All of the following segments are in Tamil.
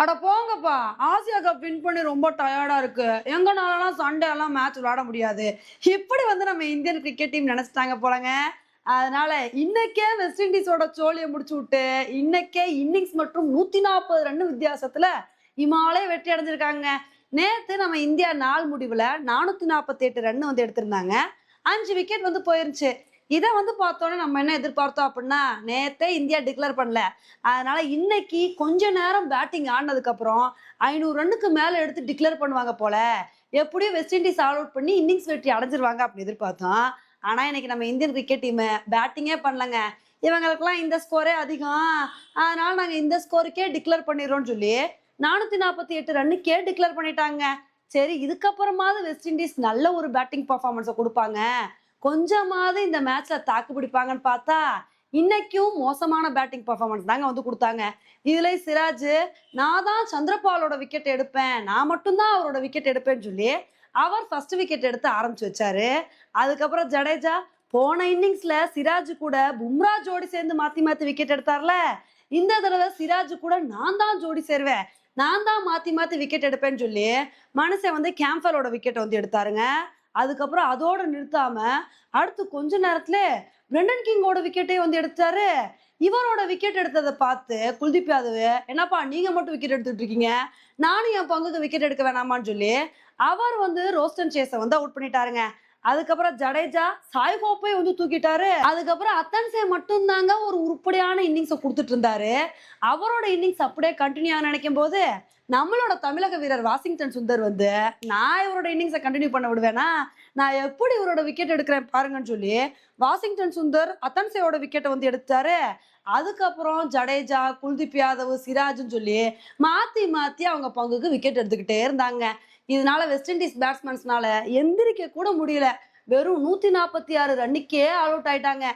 அட போங்கப்பா. ஆசியா கப் வின் பண்ணி ரொம்ப டயர்டா இருக்கு. எங்கனாலலாம் சண்டே எல்லாம் மேட்ச் விளையாட முடியாது. இப்படி வந்து நம்ம இந்தியன் கிரிக்கெட் டீம் நினைச்சிட்டாங்க போலங்க. அதனால இன்னைக்கே வெஸ்ட் இண்டீஸோட சோழியை முடிச்சு விட்டு இன்னைக்கே இன்னிங்ஸ் மற்றும் நூத்தி நாற்பது ரன் வித்தியாசத்துல இமாலே வெற்றி அடைஞ்சிருக்காங்க. நேத்து நம்ம இந்தியா நாள் முடிவுல நானூத்தி நாற்பத்தி எட்டு ரன் வந்து எடுத்திருந்தாங்க. அஞ்சு விக்கெட் வந்து போயிருந்துச்சு. இதை வந்து பார்த்தோன்னே நம்ம என்ன எதிர்பார்த்தோம் அப்படின்னா நேத்தே இந்தியா டிக்ளேர் பண்ணல. அதனால இன்னைக்கு கொஞ்ச நேரம் பேட்டிங் ஆடினதுக்கு அப்புறம் ஐநூறு ரன்னுக்கு மேல எடுத்து டிக்ளேர் பண்ணுவாங்க போல. எப்படியும் வெஸ்ட் இண்டீஸ் ஆல் அவுட் பண்ணி இன்னிங்ஸ் வெற்றி அடைஞ்சிருவாங்க அப்படின்னு எதிர்பார்த்தோம். ஆனா இன்னைக்கு நம்ம இந்தியன் கிரிக்கெட் டீம் பேட்டிங்கே பண்ணலங்க. இவங்களுக்கெல்லாம் இந்த ஸ்கோரே அதிகம். அதனால நாங்க இந்த ஸ்கோருக்கே டிக்ளேர் பண்ணிடுறோம்னு சொல்லி நானூத்தி நாற்பத்தி எட்டு ரன்னுக்கே டிக்ளேர் பண்ணிட்டாங்க. சரி இதுக்கப்புறமாவது வெஸ்ட் இண்டீஸ் நல்ல ஒரு பேட்டிங் பர்ஃபார்மன்ஸை கொடுப்பாங்க. கொஞ்சமாவது இந்த மேட்ச்ல தாக்கு பிடிப்பாங்கன்னு பார்த்தா இன்னைக்கும் மோசமான பேட்டிங் பர்ஃபார்மன்ஸ் தாங்க வந்து கொடுத்தாங்க. இதுல சிராஜ் நான் தான் சந்திரபாலோட விக்கெட் எடுப்பேன் நான் மட்டும்தான் அவரோட விக்கெட் எடுப்பேன்னு சொல்லி அவர் ஃபர்ஸ்ட் விக்கெட் எடுத்து ஆரம்பிச்சு வச்சாரு. அதுக்கப்புறம் ஜடேஜா போன இன்னிங்ஸ்ல சிராஜ் கூட பும்ரா ஜோடி சேர்ந்து மாத்தி மாத்தி விக்கெட் எடுத்தார்ல. இந்த தடவை சிராஜ் கூட நான் தான் ஜோடி சேருவேன் நான் தான் மாத்தி மாத்தி விக்கெட் எடுப்பேன்னு சொல்லி மனுஷன் வந்து கேம்பரோட விக்கெட் வந்து எடுத்தாருங்க. அதுக்கப்புறம் அதோட நிறுத்தாம அடுத்து கொஞ்ச நேரத்துல பிரெண்டன் கிங்கோட விக்கெட்டே வந்து எடுத்தாரு இவரோட விக்கெட் எடுத்ததை பார்த்து குல்தீப் யாதவ் என்னப்பா நீங்க மட்டும் விக்கெட் எடுத்துட்டு இருக்கீங்க? நானும் என் பங்குக்கு விக்கெட் எடுக்க வேணாமான்னு சொல்லி அவர் வந்து ரோஸ்டன் சேஸை வந்து அவுட் பண்ணிட்டாருங்க. அதுக்கப்புறம் ஜடேஜா சாய் கோப்பை வந்து தூக்கிட்டாரு. அதுக்கப்புறம் அத்தன்சே மட்டும்தாங்க ஒரு உருப்படியான இன்னிங்ஸை கொடுத்துட்டு இருந்தாரு. அவரோட இன்னிங்ஸ் அப்படியே கண்டினியூ ஆக நினைக்கும் போது நம்மளோட தமிழக வீரர் வாஷிங்டன் சுந்தர் வந்து நான் இவரோட இன்னிங்ஸை கண்டினியூ பண்ண விடுவேனா? நான் எப்படி இவரோட விக்கெட் எடுக்கிறேன் பாருங்கன்னு சொல்லி வாஷிங்டன் சுந்தர் அத்தன்சேவோட விக்கெட்டை வந்து எடுத்தாரு. அதுக்கப்புறம் ஜடேஜா குல்தீப் யாதவ் சிராஜ்னு சொல்லி மாத்தி மாத்தி அவங்க பங்குக்கு விக்கெட் எடுத்துக்கிட்டே இருந்தாங்க. இதனால வெஸ்ட் இண்டீஸ் பேட்ஸ்மேன்ஸ்னால எந்திரிக்க கூட முடியல. வெறும் நூத்தி நாற்பத்தி ஆறு ரன்னுக்கே அவுட் ஆயிட்டாங்க.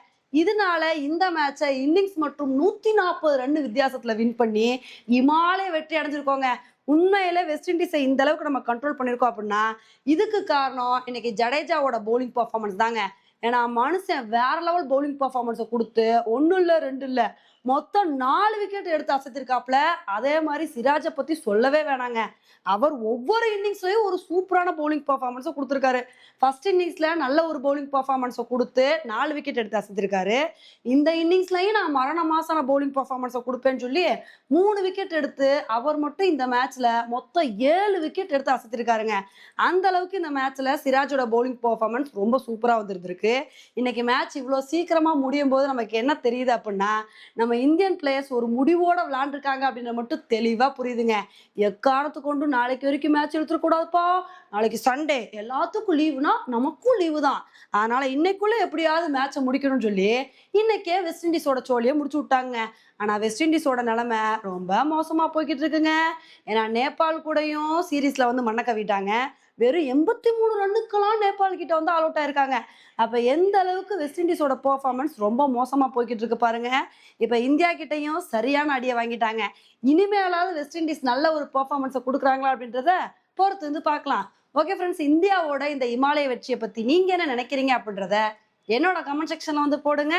இதனால இந்த மேட்சை இன்னிங்ஸ் மற்றும் நூத்தி நாற்பது ரன் வித்தியாசத்துல வின் பண்ணி இமாலய வெற்றி அடைஞ்சிருக்கோங்க. உண்மையில வெஸ்ட் இண்டீஸை இந்த அளவுக்கு நம்ம கண்ட்ரோல் பண்ணியிருக்கோம் அப்படின்னா இதுக்கு காரணம் இன்னைக்கு ஜடேஜாவோட பவுலிங் பர்ஃபார்மன்ஸ் தாங்க. ஏன்னா மனுஷன் வேற லெவல் பவுலிங் பர்ஃபார்மன்ஸை கொடுத்து ஒன்றும் இல்லை ரெண்டு இல்லை மொத்தம் நாலு விக்கெட் எடுத்து அசைத்திருக்காப்ல அதே மாதிரி சிராஜை பத்தி சொல்லவே வேணாங்க. அவர் ஒவ்வொரு இன்னிங்ஸ்லயும் ஒரு சூப்பரான பவுலிங் பர்ஃபார்மன்ஸை கொடுத்துருக்காரு. ஃபர்ஸ்ட் இன்னிங்ஸ்ல நல்ல ஒரு பவுலிங் பர்ஃபார்மன்ஸை கொடுத்து நாலு விக்கெட் எடுத்து அசைத்திருக்காரு. இந்த இன்னிங்ஸ்லயும் நான் மரண மாசான பவுலிங் பர்ஃபார்மன்ஸை கொடுப்பேன்னு சொல்லி மூணு விக்கெட் எடுத்து அவர் மட்டும் இந்த மேட்ச்ல மொத்தம் ஏழு விக்கெட் எடுத்து அசைத்திருக்காருங்க. அந்த அளவுக்கு இந்த மேட்ச்ல சிராஜோட பவுலிங் பர்ஃபார்மன்ஸ் ரொம்ப சூப்பரா வந்திருக்கு இன்னைக்கு மேட்ச் இவ்வளோ சீக்கிரமா முடியும் போது நமக்கு என்ன தெரியுது அப்படின்னா நம்ம இந்தியன் பிளேயர்ஸ் ஒரு முடிவோட விளாண்டுருக்காங்க அப்படின்ற மட்டும் தெளிவா புரியுதுங்க. எக்காரணத்து கொண்டு நாளைக்கு வரைக்கும் மேட்ச் எடுத்துடக்கூடாதுப்பா. நாளைக்கு சண்டே எல்லாத்துக்கும் லீவுனா நமக்கும் லீவு தான். அதனால இன்னைக்குள்ள எப்படியாவது மேட்சை முடிக்கணும்னு சொல்லி இன்னைக்கே வெஸ்ட் இண்டீஸோட சோழியை முடிச்சு விட்டாங்க. ஆனா வெஸ்ட் இண்டீஸோட நிலைமை ரொம்ப மோசமா போய்கிட்டு இருக்குங்க. ஏன்னா நேபாள் கூடயும் சீரீஸ்ல வந்து மண்ணை கவிட்டாங்க. வெறும் எண்பத்தி மூணு ரன்னுக்கெல்லாம் நேபாள் கிட்ட வந்து ஆல் அவுட் ஆயிருக்காங்க. அப்ப எந்த அளவுக்கு வெஸ்ட் இண்டீஸோட பெர்ஃபார்மன்ஸ் ரொம்ப மோசமா போய்கிட்டு இருக்கு பாருங்க. இப்ப இந்தியா கிட்டையும் சரியான அடியை வாங்கிட்டாங்க. இனிமேலாவது வெஸ்ட் இண்டீஸ் நல்ல ஒரு பெர்ஃபார்மன்ஸை கொடுக்குறாங்களா அப்படின்றத பொறுத்து வந்து பார்க்கலாம். ஓகே ஃப்ரெண்ட்ஸ் இந்தியாவோட இந்த இமாலய வெற்றியை பத்தி நீங்க என்ன நினைக்கிறீங்க அப்படின்றத என்னோட கமெண்ட் செக்ஷன்ல வந்து போடுங்க.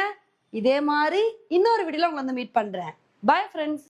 இதே மாதிரி இன்னொரு வீடியோல உங்களை வந்து மீட் பண்றேன். Bye friends